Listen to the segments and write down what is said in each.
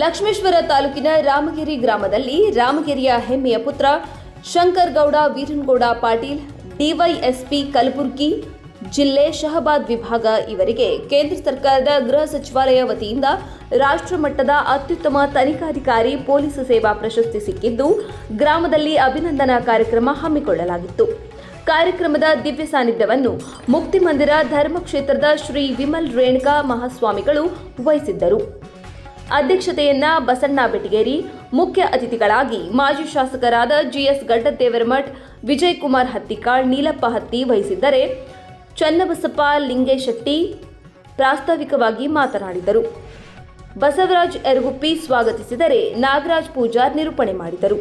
ಲಕ್ಷ್ಮೇಶ್ವರ ತಾಲೂಕಿನ ರಾಮಗಿರಿ ಗ್ರಾಮದಲ್ಲಿ ರಾಮಗಿರಿಯ ಹೆಮ್ಮೆಯ ಪುತ್ರ ಶಂಕರ್ ಗೌಡ ವೀರನ್ಗೌಡ ಪಾಟೀಲ್, ಡಿವೈಎಸ್ಪಿ ಕಲಬುರ್ಗಿ ಜಿಲ್ಲೆ ಶಹಬಾದ್ ವಿಭಾಗ ಇವರಿಗೆ ಕೇಂದ್ರ ಸರ್ಕಾರದ ಗೃಹ ಸಚಿವಾಲಯ ವತಿಯಿಂದ ರಾಷ್ಟ್ರಮಟ್ಟದ ಅತ್ಯುತ್ತಮ ತನಿಖಾಧಿಕಾರಿ ಪೊಲೀಸ್ ಸೇವಾ ಪ್ರಶಸ್ತಿ ಸಿಕ್ಕಿದ್ದು, ಗ್ರಾಮದಲ್ಲಿ ಅಭಿನಂದನಾ ಕಾರ್ಯಕ್ರಮ ಹಮ್ಮಿಕೊಳ್ಳಲಾಗಿತ್ತು. ಕಾರ್ಯಕ್ರಮದ ದಿವ್ಯ ಸಾನ್ನಿಧ್ಯವನ್ನು ಮುಕ್ತಿ ಮಂದಿರ ಧರ್ಮಕ್ಷೇತ್ರದ ಶ್ರೀ ವಿಮಲ್ ರೇಣುಕಾ ಮಹಾಸ್ವಾಮಿಗಳು ವಹಿಸಿದ್ದರು. ಅಧ್ಯಕ್ಷತೆಯನ್ನ ಬಸಣ್ಣ ಬೆಟಗೇರಿ, ಮುಖ್ಯ ಅತಿಥಿಗಳಾಗಿ ಮಾಜಿ ಶಾಸಕರಾದ ಜಿಎಸ್ ಗಡ್ಡದೇವರಮಠ್ ವಿಜಯ್ ಕುಮಾರ್ ಹತ್ತಿಕಾಳ್, ನೀಲಪ್ಪ ಹತ್ತಿ ವಹಿಸಿದ್ದರೆ ಚನ್ನಬಸಪ್ಪ ಲಿಂಗೇಶೆಟ್ಟಿ ಪ್ರಾಸ್ತಾವಿಕವಾಗಿ ಮಾತನಾಡಿದರು. ಬಸವರಾಜ್ ಎರಗುಪ್ಪಿ ಸ್ವಾಗತಿಸಿದರೆ ನಾಗರಾಜ್ ಪೂಜಾರ್ ನಿರೂಪಣೆ ಮಾಡಿದರು.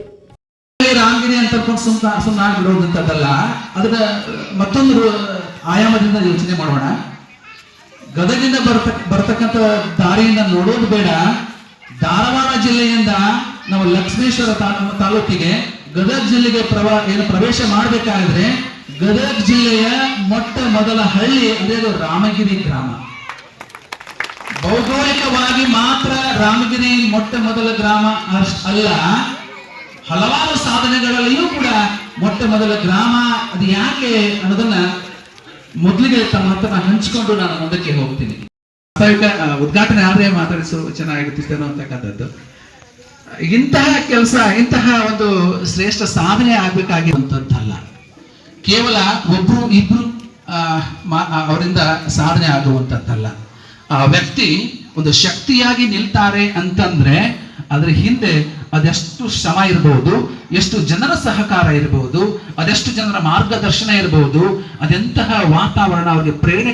ಮತ್ತೊಂದು ಆಯಾಮದಿಂದ ಯೋಚನೆ ಮಾಡೋಣ. ಗದಗಿಂದ ಬರ್ತ, ಬರ್ತಕ್ಕಂಥ ದಾರಿಯಿಂದ ನೋಡೋದು ಬೇಡ. ಧಾರವಾಡ ಜಿಲ್ಲೆಯಿಂದ ನಾವು ಲಕ್ಷ್ಮೇಶ್ವರ ತಾಲೂಕಿಗೆ ಗದಗ ಜಿಲ್ಲೆಗೆ ಪ್ರವಾ, ಏನು ಪ್ರವೇಶ ಮಾಡಬೇಕಾದ್ರೆ ಗದಗ ಜಿಲ್ಲೆಯ ಮೊಟ್ಟ ಮೊದಲ ಹಳ್ಳಿ ಅದೇ ಅದು ರಾಮಗಿರಿ ಗ್ರಾಮ. ಭೌಗೋಳಿಕವಾಗಿ ಮಾತ್ರ ರಾಮಗಿರಿ ಮೊಟ್ಟ ಮೊದಲ ಗ್ರಾಮ ಅಲ್ಲ, ಹಲವಾರು ಸಾಧನೆಗಳಲ್ಲಿಯೂ ಕೂಡ ಮೊಟ್ಟ ಮೊದಲ ಗ್ರಾಮ ಅದು ಯಾಕೆ ಅನ್ನೋದನ್ನ ಮೊದಲಿಗೆ ತಮ್ಮ ಹತ್ರ ನಾನು ಹಂಚಿಕೊಂಡು ನಾನು ಮುಂದಕ್ಕೆ ಹೋಗ್ತೀನಿ. ವಾಸ್ತವಿಕ ಉದ್ಘಾಟನೆ ಆದ್ರೆ ಮಾತಾಡಿಸು ಚೆನ್ನಾಗಿರ್ತಿತ್ತೇನೋ ಅಂತಕ್ಕಂಥದ್ದು ಇಂತಹ ಕೆಲಸ, ಇಂತಹ ಒಂದು ಶ್ರೇಷ್ಠ ಸಾಧನೆ ಆಗ್ಬೇಕಾಗಿರುವಂತದ್ದಲ್ಲ ಕೇವಲ ಒಬ್ರು ಇಬ್ರು ಅವರಿಂದ ಸಾಧನೆ ಆಗುವಂತದ್ದಲ್ಲ ಆ ವ್ಯಕ್ತಿ ಒಂದು ಶಕ್ತಿಯಾಗಿ ನಿಲ್ತಾರೆ ಅಂತಂದ್ರೆ, ಅದ್ರ ಹಿಂದೆ ಅದೆಷ್ಟು ಶ್ರಮ ಇರಬಹುದು ಎಷ್ಟು ಜನರ ಸಹಕಾರ ಇರಬಹುದು ಅದೆಷ್ಟು ಜನರ ಮಾರ್ಗದರ್ಶನ ಇರಬಹುದು ಅದೆಂತಹ ವಾತಾವರಣ ಅವರಿಗೆ ಪ್ರೇರಣೆ